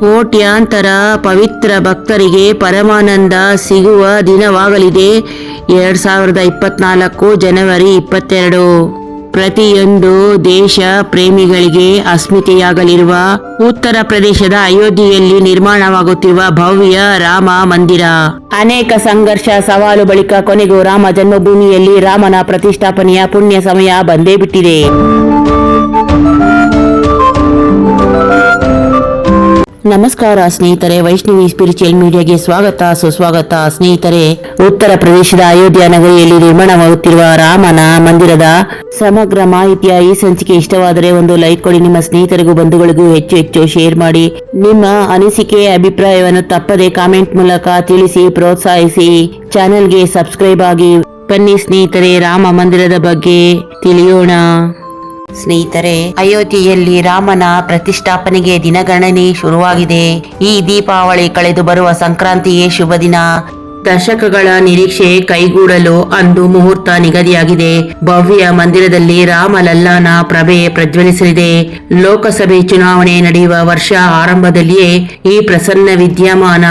ಕೋಟ್ಯಾಂತರ ಪವಿತ್ರ ಭಕ್ತರಿಗೆ ಪರಮಾನಂದ ಸಿಗುವ ದಿನವಾಗಲಿದೆ. ಎರಡ್ ಸಾವಿರದ ಇಪ್ಪತ್ನಾಲ್ಕು ಜನವರಿ ಇಪ್ಪತ್ತೆರಡು. ಪ್ರತಿಯೊಂದು ದೇಶ ಪ್ರೇಮಿಗಳಿಗೆ ಅಸ್ಮಿತೆಯಾಗಲಿರುವ ಉತ್ತರ ಪ್ರದೇಶದ ಅಯೋಧ್ಯೆಯಲ್ಲಿ ನಿರ್ಮಾಣವಾಗುತ್ತಿರುವ ಭವ್ಯ ರಾಮ ಮಂದಿರ. ಅನೇಕ ಸಂಘರ್ಷ ಸವಾಲು ಬಳಿಕ ಕೊನೆಗೂ ರಾಮ ಜನ್ಮಭೂಮಿಯಲ್ಲಿ ರಾಮನ ಪ್ರತಿಷ್ಠಾಪನೆಯ ಪುಣ್ಯ ಸಮಯ ಬಂದೇ ಬಿಟ್ಟಿದೆ. ನಮಸ್ಕಾರ ಸ್ನೇಹಿತರೆ, ವೈಷ್ಣವಿ ಸ್ಪಿರಿಚುವಲ್ ಮೀಡಿಯಾಗೆ ಸ್ವಾಗತ, ಸುಸ್ವಾಗತ. ಸ್ನೇಹಿತರೆ, ಉತ್ತರ ಪ್ರದೇಶದ ಅಯೋಧ್ಯ ನಗರಿಯಲ್ಲಿ ನಿರ್ಮಾಣವಾಗುತ್ತಿರುವ ರಾಮನ ಮಂದಿರದ ಸಮಗ್ರ ಮಾಹಿತಿಯ ಈ ಸಂಚಿಕೆ ಇಷ್ಟವಾದರೆ ಒಂದು ಲೈಕ್ ಕೊಡಿ. ನಿಮ್ಮ ಸ್ನೇಹಿತರಿಗೂ ಬಂಧುಗಳಿಗೂ ಹೆಚ್ಚು ಹೆಚ್ಚು ಶೇರ್ ಮಾಡಿ. ನಿಮ್ಮ ಅನಿಸಿಕೆ, ಅಭಿಪ್ರಾಯವನ್ನು ತಪ್ಪದೆ ಕಾಮೆಂಟ್ ಮೂಲಕ ತಿಳಿಸಿ, ಪ್ರೋತ್ಸಾಹಿಸಿ. ಚಾನೆಲ್ಗೆ ಸಬ್ಸ್ಕ್ರೈಬ್ ಆಗಿ ಬನ್ನಿ ಸ್ನೇಹಿತರೆ, ರಾಮ ಮಂದಿರದ ಬಗ್ಗೆ ತಿಳಿಯೋಣ. ಸ್ನೇಹಿತರೆ, ಅಯೋಧ್ಯೆಯಲ್ಲಿ ರಾಮನ ಪ್ರತಿಷ್ಠಾಪನೆಗೆ ದಿನಗಣನೆ ಶುರುವಾಗಿದೆ. ಈ ದೀಪಾವಳಿ ಕಳೆದು ಬರುವ ಸಂಕ್ರಾಂತಿಯೇ ಶುಭ ದಿನ. ದಶಕಗಳ ನಿರೀಕ್ಷೆ ಕೈಗೂಡಲು ಅಂದು ಮುಹೂರ್ತ ನಿಗದಿಯಾಗಿದೆ. ಭವ್ಯ ಮಂದಿರದಲ್ಲಿ ರಾಮಲಲ್ಲಾನ ಪ್ರಭೆ ಪ್ರಜ್ವಲಿಸಲಿದೆ. ಲೋಕಸಭೆ ಚುನಾವಣೆ ನಡೆಯುವ ವರ್ಷ ಆರಂಭದಲ್ಲಿಯೇ ಈ ಪ್ರಸನ್ನ ವಿದ್ಯಮಾನ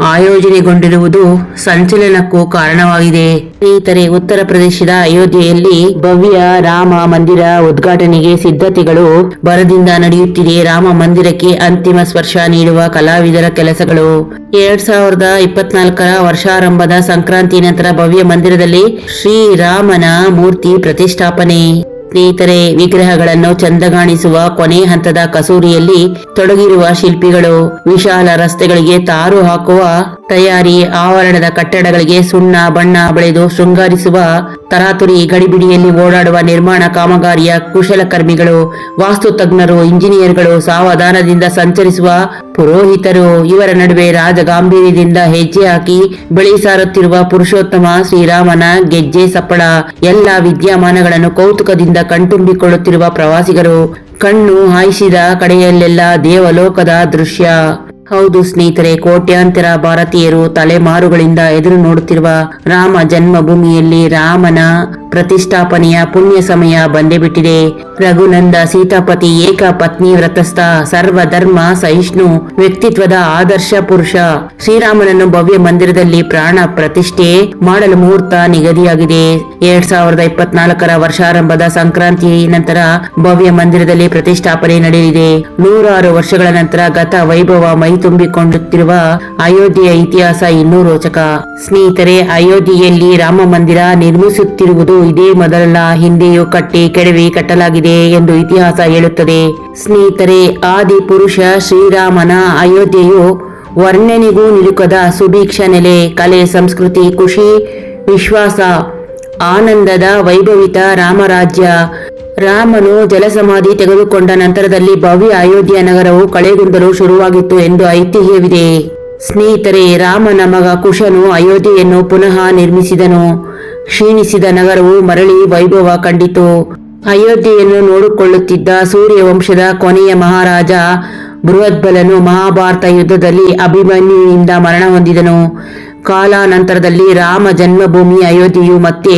ಆಯೋಜನೆಗೊಂಡಿರುವುದು ಸಂಚಲನಕ್ಕೂ ಕಾರಣವಾಗಿದೆ. ಸ್ನೇಹಿತರೆ, ಉತ್ತರ ಪ್ರದೇಶದ ಅಯೋಧ್ಯೆಯಲ್ಲಿ ಭವ್ಯ ರಾಮ ಮಂದಿರ ಉದ್ಘಾಟನೆಗೆ ಸಿದ್ಧತೆಗಳು ಬರದಿಂದ ನಡೆಯುತ್ತಿದೆ. ರಾಮ ಮಂದಿರಕ್ಕೆ ಅಂತಿಮ ಸ್ಪರ್ಶ ನೀಡುವ ಕಲಾವಿದರ ಕೆಲಸಗಳು. ಎರಡ್ ಸಾವಿರದ ಇಪ್ಪತ್ನಾಲ್ಕರ ವರ್ಷಾರಂಭದ ಸಂಕ್ರಾಂತಿ ನಂತರ ಭವ್ಯ ಮಂದಿರದಲ್ಲಿ ಶ್ರೀರಾಮನ ಮೂರ್ತಿ ಪ್ರತಿಷ್ಠಾಪನೆ. ಸ್ನೇಹಿತರೆ, ವಿಗ್ರಹಗಳನ್ನು ಚಂದಗಾಣಿಸುವ ಕೊನೆ ಹಂತದ ಕಸೂರಿಯಲ್ಲಿ ತೊಡಗಿರುವ ಶಿಲ್ಪಿಗಳು, ವಿಶಾಲ ರಸ್ತೆಗಳಿಗೆ ತಾರು ಹಾಕುವ, ತಯಾರಿ, ಆವರಣದ ಕಟ್ಟಡಗಳಿಗೆ ಸುಣ್ಣ, ಬಣ್ಣ ಬಳಿದು ಶೃಂಗಾರಿಸುವ, ತರಾತುರಿ ಗಡಿಬಿಡಿಯಲ್ಲಿ ಓಡಾಡುವ ನಿರ್ಮಾಣ ಕಾಮಗಾರಿಯ ಕುಶಲಕರ್ಮಿಗಳು ವಾಸ್ತು ತಜ್ಞರು ಇಂಜಿನಿಯರ್ಗಳು ಸಾವಧಾನದಿಂದ ಸಂಚರಿಸುವ ಪುರೋಹಿತರು ಇವರ ನಡುವೆ ರಾಜ ಗಾಂಭೀರ್ಯದಿಂದ ಹೆಜ್ಜೆ ಹಾಕಿ ಬಳಿ ಸಾರುತ್ತಿರುವ ಪುರುಷೋತ್ತಮ ಶ್ರೀರಾಮನ ಗೆಜ್ಜೆ ಸಪ್ಪಳ, ಎಲ್ಲ ವಿದ್ಯಮಾನಗಳನ್ನು ಕೌತುಕದಿಂದ ಕಣ್ತುಂಬಿಕೊಳ್ಳುತ್ತಿರುವ ಪ್ರವಾಸಿಗರು ಕಣ್ಣು ಹಾಯಿಸಿದ ಕಡೆಯಲ್ಲೆಲ್ಲ ದೇವಲೋಕದ ದೃಶ್ಯ. ಹೌದು ಸ್ನೇಹಿತರೆ, ಕೋಟ್ಯಾಂತರ ಭಾರತೀಯರು ತಲೆಮಾರುಗಳಿಂದ ಎದುರು ನೋಡುತ್ತಿರುವ ರಾಮ ಜನ್ಮಭೂಮಿಯಲ್ಲಿ ರಾಮನ ಪ್ರತಿಷ್ಠಾಪನೆಯ ಪುಣ್ಯ ಸಮಯ ಬಂದೇ ಬಿಟ್ಟಿದೆ ರಘುನಂದ ಸೀತಾಪತಿ ಏಕ ಪತ್ನಿ ವ್ರತಸ್ಥ ಸರ್ವಧರ್ಮ ಸಹಿಷ್ಣು ವ್ಯಕ್ತಿತ್ವದ ಆದರ್ಶ ಪುರುಷ ಶ್ರೀರಾಮನನ್ನು ಭವ್ಯ ಮಂದಿರದಲ್ಲಿ ಪ್ರಾಣ ಪ್ರತಿಷ್ಠೆ ಮಾಡಲು ಮುಹೂರ್ತ ನಿಗದಿಯಾಗಿದೆ. ಎರಡ್ ಸಾವಿರದ ಇಪ್ಪತ್ನಾಲ್ಕರ ವರ್ಷಾರಂಭದ ಸಂಕ್ರಾಂತಿ ನಂತರ ಭವ್ಯ ಮಂದಿರದಲ್ಲಿ ಪ್ರತಿಷ್ಠಾಪನೆ ನಡೆಯಲಿದೆ. ನೂರಾರು ವರ್ಷಗಳ ನಂತರ ಗತ ವೈಭವ ಮೈ ತುಂಬಿಕೊಳ್ಳುತ್ತಿರುವ ಅಯೋಧ್ಯೆಯ ಇತಿಹಾಸ ಇನ್ನೂ ರೋಚಕ. ಸ್ನೇಹಿತರೆ, ಅಯೋಧ್ಯೆಯಲ್ಲಿ ರಾಮ ಮಂದಿರ ನಿರ್ಮಿಸುತ್ತಿರುವುದು ಇದೇ ಮೊದಲಲ್ಲ ಹಿಂದೆಯೂ ಕಟ್ಟಿ ಕೆಡವಿ ಕಟ್ಟಲಾಗಿದೆ ಎಂದು ಇತಿಹಾಸ ಹೇಳುತ್ತದೆ. ಸ್ನೇಹಿತರೆ ಆದಿ ಪುರುಷ ಶ್ರೀರಾಮನ ಅಯೋಧ್ಯೆಯು ವರ್ಣನೆಗೂ ನಿಲುಕದ ಸುಭೀಕ್ಷ ನೆಲೆ, ಕಲೆ, ಸಂಸ್ಕೃತಿ, ಖುಷಿ, ವಿಶ್ವಾಸ, ಆನಂದದ ವೈಭವಿತ ರಾಮರಾಜ್ಯ. ರಾಮನು ಜಲಸಮಾಧಿ ತೆಗೆದುಕೊಂಡ ನಂತರದಲ್ಲಿ ಭವ್ಯ ಅಯೋಧ್ಯ ನಗರವು ಕಳೆಗುಂದಲು ಶುರುವಾಗಿತ್ತು ಎಂದು ಐತಿಹ್ಯವಿದೆ. ಸ್ನೇಹಿತರೆ, ರಾಮನ ಮಗ ಕುಶನು ಅಯೋಧ್ಯೆಯನ್ನು ಪುನಃ ನಿರ್ಮಿಸಿದನು. ಕ್ಷೀಣಿಸಿದ ನಗರವು ಮರಳಿ ವೈಭವ ಕಂಡಿತು. ಅಯೋಧ್ಯೆಯನ್ನು ನೋಡಿಕೊಳ್ಳುತ್ತಿದ್ದ ಸೂರ್ಯವಂಶದ ಕೊನೆಯ ಮಹಾರಾಜ ಬೃಹದ್ಬಲನು ಮಹಾಭಾರತ ಯುದ್ಧದಲ್ಲಿ ಅಭಿಮನ್ಯುವಿನಿಂದ ಮರಣ ಹೊಂದಿದನು. ಕಾಲಾನಂತರದಲ್ಲಿ ರಾಮ ಜನ್ಮಭೂಮಿ ಅಯೋಧ್ಯೆಯು ಮತ್ತೆ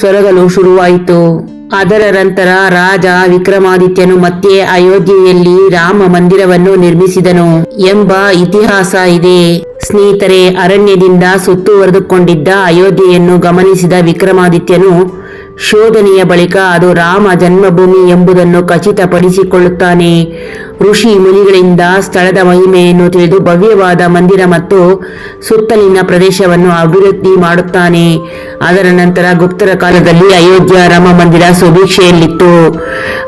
ಸೊರಗಲು ಶುರುವಾಯಿತು. ಅದರ ನಂತರ ರಾಜ ವಿಕ್ರಮಾದಿತ್ಯನು ಮತ್ತೆ ಅಯೋಧ್ಯೆಯಲ್ಲಿ ರಾಮ ಮಂದಿರವನ್ನು ನಿರ್ಮಿಸಿದನು ಎಂಬ ಇತಿಹಾಸ ಇದೆ. ಸ್ನೇಹಿತರೆ, ಅರಣ್ಯದಿಂದ ಸುತ್ತುವರೆದುಕೊಂಡಿದ್ದ ಅಯೋಧ್ಯೆಯನ್ನು ಗಮನಿಸಿದ ವಿಕ್ರಮಾದಿತ್ಯನು ಶೋಧನೆಯ ಬಳಿಕ ಅದು ರಾಮ ಜನ್ಮಭೂಮಿ ಎಂಬುದನ್ನು ಖಚಿತಪಡಿಸಿಕೊಳ್ಳುತ್ತಾನೆ. ಋಷಿ ಮುನಿಗಳಿಂದ ಸ್ಥಳದ ಮಹಿಮೆಯನ್ನು ತಿಳಿದು ಭವ್ಯವಾದ ಮಂದಿರ ಮತ್ತು ಸುತ್ತಲಿನ ಪ್ರದೇಶವನ್ನು ಅಭಿವೃದ್ಧಿ ಮಾಡುತ್ತಾನೆ. ಅದರ ನಂತರ ಗುಪ್ತರ ಕಾಲದಲ್ಲಿ ಅಯೋಧ್ಯ ರಾಮ ಮಂದಿರ ಸುಭೀಕ್ಷೆಯಲ್ಲಿತ್ತು.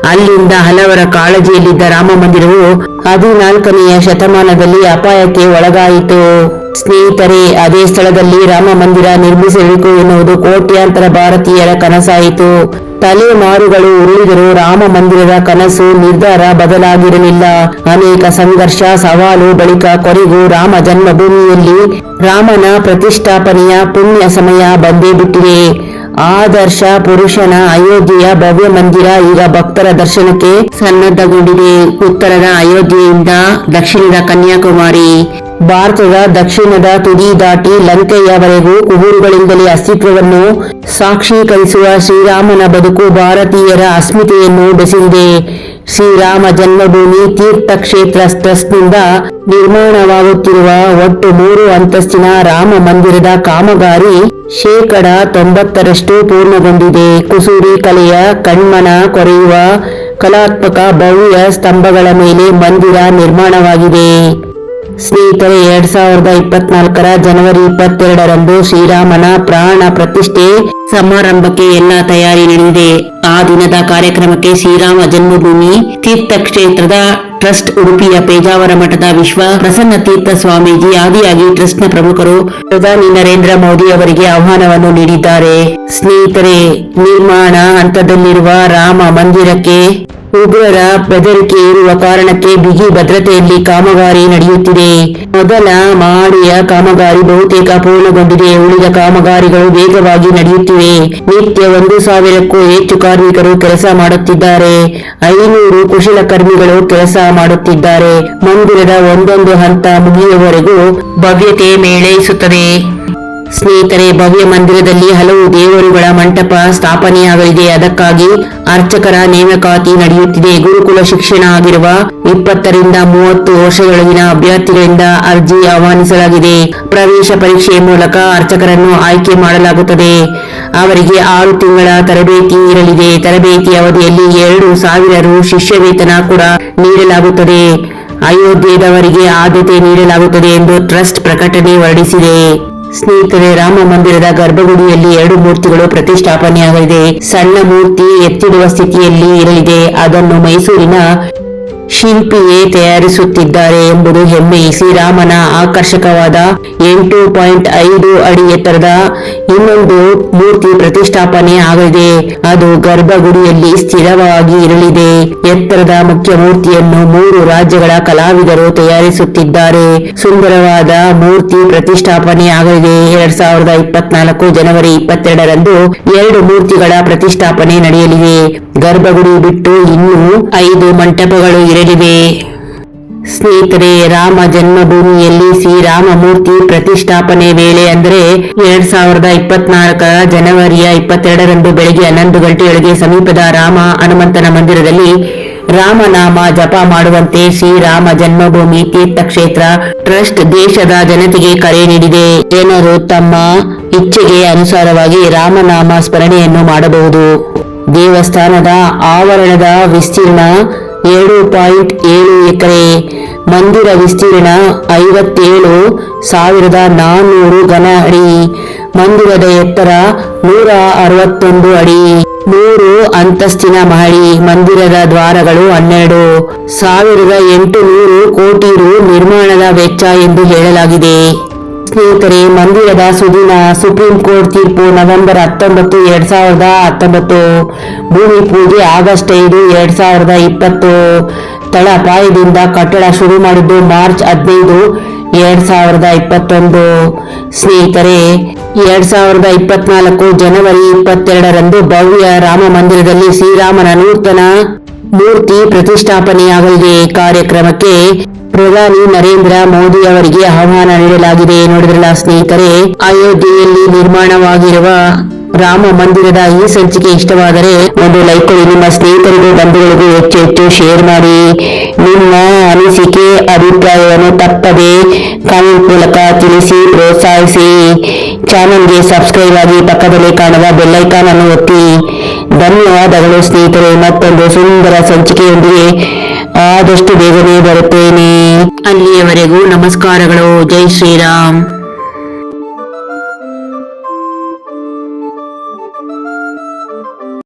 ಅಲ್ಲಿಂದ ಹಲವರ ಕಾಳಜಿಯಲ್ಲಿದ್ದ ರಾಮ ಮಂದಿರವು ಹದಿನಾಲ್ಕನೆಯ ಶತಮಾನದಲ್ಲಿ ಅಪಾಯಕ್ಕೆ ಒಳಗಾಯಿತು. ಸ್ನೇಹಿತರೆ, ಅದೇ ಸ್ಥಳದಲ್ಲಿ ರಾಮ ಮಂದಿರ ನಿರ್ಮಿಸಬೇಕು ಎನ್ನುವುದು ಕೋಟ್ಯಾಂತರ ಭಾರತೀಯರ ಕನಸಾಯಿತು. ತಲೆಮಾರುಗಳು ಉರುಳಿದರೂ ರಾಮ ಮಂದಿರದ ಕನಸು ನಿರ್ಧಾರ ಬದಲಾಗಿರಲಿಲ್ಲ. ಅನೇಕ ಸಂಘರ್ಷ, ಸವಾಲು ಬಳಿಕ ಕೊನೆಗೂ ರಾಮ ಜನ್ಮಭೂಮಿಯಲ್ಲಿ ರಾಮನ ಪ್ರತಿಷ್ಠಾಪನೆಯ ಪುಣ್ಯ ಸಮಯ ಬಂದೇ ಬಿಟ್ಟಿದೆ. ಆದರ್ಶ ಪುರುಷನ ಅಯೋಧ್ಯೆಯ ಭವ್ಯ ಮಂದಿರ ಈಗ ಭಕ್ತರ ದರ್ಶನಕ್ಕೆ ಸನ್ನದ್ಧಗೊಂಡಿದೆ. ಉತ್ತರದ ಅಯೋಧ್ಯೆಯಿಂದ ದಕ್ಷಿಣದ ಕನ್ಯಾಕುಮಾರಿ ಭಾರತದ ದಕ್ಷಿಣದ ತುದಿ ದಾಟಿ ಲಂಕೆಯವರೆಗೂ ಉಗುರುಗಳಿಂದಲೇ ಅಸ್ತಿತ್ವವನ್ನು ಸಾಕ್ಷೀಕರಿಸುವ ಶ್ರೀರಾಮನ ಬದುಕು ಭಾರತೀಯರ ಅಸ್ಮಿತೆಯನ್ನು ಬೆಸೆದಿದೆ. ಶ್ರೀರಾಮ ಜನ್ಮಭೂಮಿ ತೀರ್ಥಕ್ಷೇತ್ರ ಟ್ರಸ್ಟ್ನಿಂದ ನಿರ್ಮಾಣವಾಗುತ್ತಿರುವ ಒಟ್ಟು ಮೂರು ಅಂತಸ್ತಿನ ರಾಮ ಮಂದಿರದ ಕಾಮಗಾರಿ ಶೇಕಡ ತೊಂಬತ್ತರಷ್ಟು ಪೂರ್ಣಗೊಂಡಿದೆ. ಕುಸೂರಿ ಕಲೆಯ ಕಣ್ಮನ ಕೊರೆಯುವ ಕಲಾತ್ಮಕ ಭವ್ಯ ಸ್ತಂಭಗಳ ಮೇಲೆ ಮಂದಿರ ನಿರ್ಮಾಣವಾಗಿದೆ. ಸ್ನೇಹಿತರೆ, ಎರಡ್ ಸಾವಿರದ ಇಪ್ಪತ್ನಾಲ್ಕರ ಜನವರಿ ಇಪ್ಪತ್ತೆರಡರಂದು ಶ್ರೀರಾಮನ ಪ್ರಾಣ ಪ್ರತಿಷ್ಠೆ ಸಮಾರಂಭಕ್ಕೆ ಎಲ್ಲಾ ತಯಾರಿ ನಡೆದಿದೆ. ಆ ದಿನದ ಕಾರ್ಯಕ್ರಮಕ್ಕೆ ಶ್ರೀರಾಮ ಜನ್ಮಭೂಮಿ ತೀರ್ಥಕ್ಷೇತ್ರದ ಟ್ರಸ್ಟ್ ಉಡುಪಿಯ ಪೇಜಾವರ ಮಠದ ವಿಶ್ವ ಪ್ರಸನ್ನ ತೀರ್ಥ ಸ್ವಾಮೀಜಿ ಆದಿಯಾಗಿ ಟ್ರಸ್ಟ್ನ ಪ್ರಮುಖರು ಪ್ರಧಾನಿ ನರೇಂದ್ರ ಮೋದಿ ಅವರಿಗೆ ಆಹ್ವಾನವನ್ನು ನೀಡಿದ್ದಾರೆ. ಸ್ನೇಹಿತರೆ, ನಿರ್ಮಾಣ ಹಂತದಲ್ಲಿರುವ ರಾಮ ಮಂದಿರಕ್ಕೆ ಉಗ್ರರ ಬೆದರಿಕೆ ಇರುವ ಕಾರಣಕ್ಕೆ ಬಿಗಿ ಭದ್ರತೆಯಲ್ಲಿ ಕಾಮಗಾರಿ ನಡೆಯುತ್ತಿದೆ. ಮೊದಲ ಮಾಡಿಯ ಕಾಮಗಾರಿ ಬಹುತೇಕ ಪೂರ್ಣಗೊಂಡಿದೆ. ಉಳಿದ ಕಾಮಗಾರಿಗಳು ವೇಗವಾಗಿ ನಡೆಯುತ್ತಿವೆ. ನಿತ್ಯ ಒಂದು ಸಾವಿರಕ್ಕೂ ಹೆಚ್ಚು ಕಾರ್ಮಿಕರು ಕೆಲಸ ಮಾಡುತ್ತಿದ್ದಾರೆ. ಐನೂರು ಕುಶಲಕರ್ಮಿಗಳು ಕೆಲಸ ಮಾಡುತ್ತಿದ್ದಾರೆ. ಮಂದಿರದ ಒಂದೊಂದು ಹಂತ ಮುಗಿಯುವವರೆಗೂ ಭವ್ಯತೆ ಮೇಳೈಸುತ್ತದೆ. ಸ್ನೇಹಿತರೆ, ಭವ್ಯ ಮಂದಿರದಲ್ಲಿ ಹಲವು ದೇವರುಗಳ ಮಂಟಪ ಸ್ಥಾಪನೆಯಾಗಲಿದೆ. ಅದಕ್ಕಾಗಿ ಅರ್ಚಕರ ನೇಮಕಾತಿ ನಡೆಯುತ್ತಿದೆ. ಗುರುಕುಲ ಶಿಕ್ಷಣ ಆಗಿರುವ ಇಪ್ಪತ್ತರಿಂದ ಮೂವತ್ತು ವರ್ಷದೊಳಗಿನ ಅಭ್ಯರ್ಥಿಗಳಿಂದ ಅರ್ಜಿ ಆಹ್ವಾನಿಸಲಾಗಿದೆ. ಪ್ರವೇಶ ಪರೀಕ್ಷೆಯ ಮೂಲಕ ಅರ್ಚಕರನ್ನು ಆಯ್ಕೆ ಮಾಡಲಾಗುತ್ತದೆ. ಅವರಿಗೆ ಆರು ತಿಂಗಳ ತರಬೇತಿ ಇರಲಿದೆ. ತರಬೇತಿ ಅವಧಿಯಲ್ಲಿ ಎರಡು ಸಾವಿರ ರು ಶಿಷ್ಯ ವೇತನ ಕೂಡ ನೀಡಲಾಗುತ್ತದೆ. ಅಯೋಧ್ಯೆದವರಿಗೆ ಆದ್ಯತೆ ನೀಡಲಾಗುತ್ತದೆ ಎಂದು ಟ್ರಸ್ಟ್ ಪ್ರಕಟಣೆ ಹೊರಡಿಸಿದೆ. ಸ್ನೇಹಿತರೆ ರಾಮ ಮಂದಿರದ ಗರ್ಭಗುಡಿಯಲ್ಲಿ ಎರಡು ಮೂರ್ತಿಗಳು ಪ್ರತಿಷ್ಠಾಪನೆಯಾಗಲಿದೆ. ಸಣ್ಣ ಮೂರ್ತಿ ಎತ್ತಿಡುವ ಸ್ಥಿತಿಯಲ್ಲಿ ಇರಲಿದೆ. ಅದನ್ನು ಮೈಸೂರಿನ ಶಿಲ್ಪಿಯೇ ತಯಾರಿಸುತ್ತಿದ್ದಾರೆ ಎಂಬುದು ಹೆಮ್ಮೆ. ಶ್ರೀರಾಮನ ಆಕರ್ಷಕವಾದ ಎಂಟು ಪಾಯಿಂಟ್ ಐದು ಅಡಿ ಎತ್ತರದ ಇನ್ನೊಂದು ಮೂರ್ತಿ ಪ್ರತಿಷ್ಠಾಪನೆ ಆಗಲಿದೆ. ಅದು ಗರ್ಭಗುಡಿಯಲ್ಲಿ ಸ್ಥಿರವಾಗಿ ಇರಲಿದೆ. ಎತ್ತರದ ಮುಖ್ಯ ಮೂರ್ತಿಯನ್ನು ಮೂರು ರಾಜ್ಯಗಳ ಕಲಾವಿದರು ತಯಾರಿಸುತ್ತಿದ್ದಾರೆ. ಸುಂದರವಾದ ಮೂರ್ತಿ ಪ್ರತಿಷ್ಠಾಪನೆ ಆಗಲಿದೆ. ಎರಡ್ ಸಾವಿರದ ಇಪ್ಪತ್ನಾಲ್ಕು ಜನವರಿ ಇಪ್ಪತ್ತೆರಡರಂದು ಎರಡು ಮೂರ್ತಿಗಳ ಪ್ರತಿಷ್ಠಾಪನೆ ನಡೆಯಲಿದೆ. ಗರ್ಭಗುಡಿ ಬಿಟ್ಟು ಇನ್ನೂ ಐದು ಮಂಟಪಗಳು ಇರಲಿವೆ ಸ್ನೇಹಿತರೆ, ರಾಮ ಜನ್ಮಭೂಮಿಯಲ್ಲಿ ಶ್ರೀರಾಮ ಮೂರ್ತಿ ಪ್ರತಿಷ್ಠಾಪನೆ ವೇಳೆ ಅಂದರೆ ಎರಡ್ ಸಾವಿರದ ಇಪ್ಪತ್ನಾಲ್ಕರ ಜನವರಿಯ ಇಪ್ಪತ್ತೆರಡರಂದು ಬೆಳಗ್ಗೆ ಹನ್ನೊಂದು ಗಂಟೆಯೊಳಗೆ ಸಮೀಪದ ರಾಮ ಹನುಮಂತನ ಮಂದಿರದಲ್ಲಿ ರಾಮನಾಮ ಜಪ ಮಾಡುವಂತೆ ಶ್ರೀರಾಮ ಜನ್ಮಭೂಮಿ ತೀರ್ಥಕ್ಷೇತ್ರ ಟ್ರಸ್ಟ್ ದೇಶದ ಜನತೆಗೆ ಕರೆ ನೀಡಿದೆ. ಜನರು ತಮ್ಮ ಇಚ್ಛೆಗೆ ಅನುಸಾರವಾಗಿ ರಾಮನಾಮ ಸ್ಮರಣೆಯನ್ನು ಮಾಡಬಹುದು. ದೇವಸ್ಥಾನದ ಆವರಣದ ವಿಸ್ತೀರ್ಣ ಏಳು ಪಾಯಿಂಟ್ ಏಳು ಎಕರೆ ಮಂದಿರ ವಿಸ್ತೀರ್ಣ ಐವತ್ತೇಳು, ಸಾವಿರದ ನಾನ್ನೂರು ಘನ ಅಡಿ. ಮಂದಿರದ ಎತ್ತರ ನೂರ ಅರವತ್ತೊಂದು ಅಡಿ. ಮೂರು ಅಂತಸ್ತಿನ ಮಹಡಿ, ಮಂದಿರದ ದ್ವಾರಗಳು ಹನ್ನೆರಡು. ಸಾವಿರದ ಎಂಟು ನೂರು ಕೋಟಿ ರು ನಿರ್ಮಾಣದ ವೆಚ್ಚ ಎಂದು ಹೇಳಲಾಗಿದೆ. ಸ್ನೇಹಿತರೆ, ಮಂದಿರದ ಸುದಿನ ಸುಪ್ರೀಂ ಕೋರ್ಟ್ ತೀರ್ಪು ನವೆಂಬರ್ ಹತ್ತೊಂಬತ್ತು, ಎರಡ್ ಸಾವಿರದ ಹತ್ತೊಂಬತ್ತು. ಭೂಮಿ ಪೂಜೆ ಆಗಸ್ಟ್ ಐದು, ಎರಡ್ ಸಾವಿರದ ಇಪ್ಪತ್ತು. ತಳಪಾಯದಿಂದ ಕಟ್ಟಡ ಶುರು ಮಾಡಿದ್ದು ಮಾರ್ಚ್ ಹದಿನೈದು, ಎರಡ್ ಸಾವಿರದ ಇಪ್ಪತ್ತೊಂದು. ಸ್ನೇಹಿತರೆ, ಎರಡ್ ಸಾವಿರದ ಇಪ್ಪತ್ನಾಲ್ಕು ಜನವರಿ ಇಪ್ಪತ್ತೆರಡರಂದು ಭವ್ಯ ರಾಮ ಮಂದಿರದಲ್ಲಿ ಶ್ರೀರಾಮನ ನೂತನ ಮೂರ್ತಿ ಪ್ರತಿಷ್ಠಾಪನೆಯಾಗಲಿದೆ. ಕಾರ್ಯಕ್ರಮಕ್ಕೆ ಪ್ರಧಾನಿ ನರೇಂದ್ರ ಮೋದಿ ಅವರಿಗೆ ಆಹ್ವಾನ ನೀಡಲಾಗಿದೆ. ನೋಡಿದ್ರಲ್ಲ ಸ್ನೇಹಿತರೆ, ಅಯೋಧ್ಯೆಯಲ್ಲಿ ನಿರ್ಮಾಣವಾಗಿರುವ ರಾಮ ಮಂದಿರದ ಈ ಸಂಚಿಕೆ ಇಷ್ಟವಾದರೆ ಒಂದು ಲೈಕ್ ನಿಮ್ಮ ಸ್ನೇಹಿತರಿಗೂ, ಬಂಧುಗಳಿಗೂ ಹೆಚ್ಚು ಹೆಚ್ಚು ಶೇರ್ ಮಾಡಿ. ನಿಮ್ಮ ಅನಿಸಿಕೆ, ಅಭಿಪ್ರಾಯವನ್ನು ತಪ್ಪದೆ ಕಾಮೆಂಟ್ ಮೂಲಕ ತಿಳಿಸಿ, ಪ್ರೋತ್ಸಾಹಿಸಿ. ಚಾನೆಲ್ಗೆ ಸಬ್ಸ್ಕ್ರೈಬ್ ಆಗಿ ಪಕ್ಕದಲ್ಲಿ ಕಾಣುವ ಬೆಲ್ಲೈಕಾನ್ ಅನ್ನು ಒತ್ತಿ. ಧನ್ಯವಾದಗಳು ಸ್ನೇಹಿತರೆ. ಮತ್ತೊಂದು ಸುಂದರ ಸಂಚಿಕೆಯೊಂದಿಗೆ ಆದಷ್ಟು ಬೇಗನೆ ಬರುತ್ತೇನೆ. ಅಲ್ಲಿಯವರೆಗೂ ನಮಸ್ಕಾರಗಳು. ಜೈ ಶ್ರೀರಾಮ್.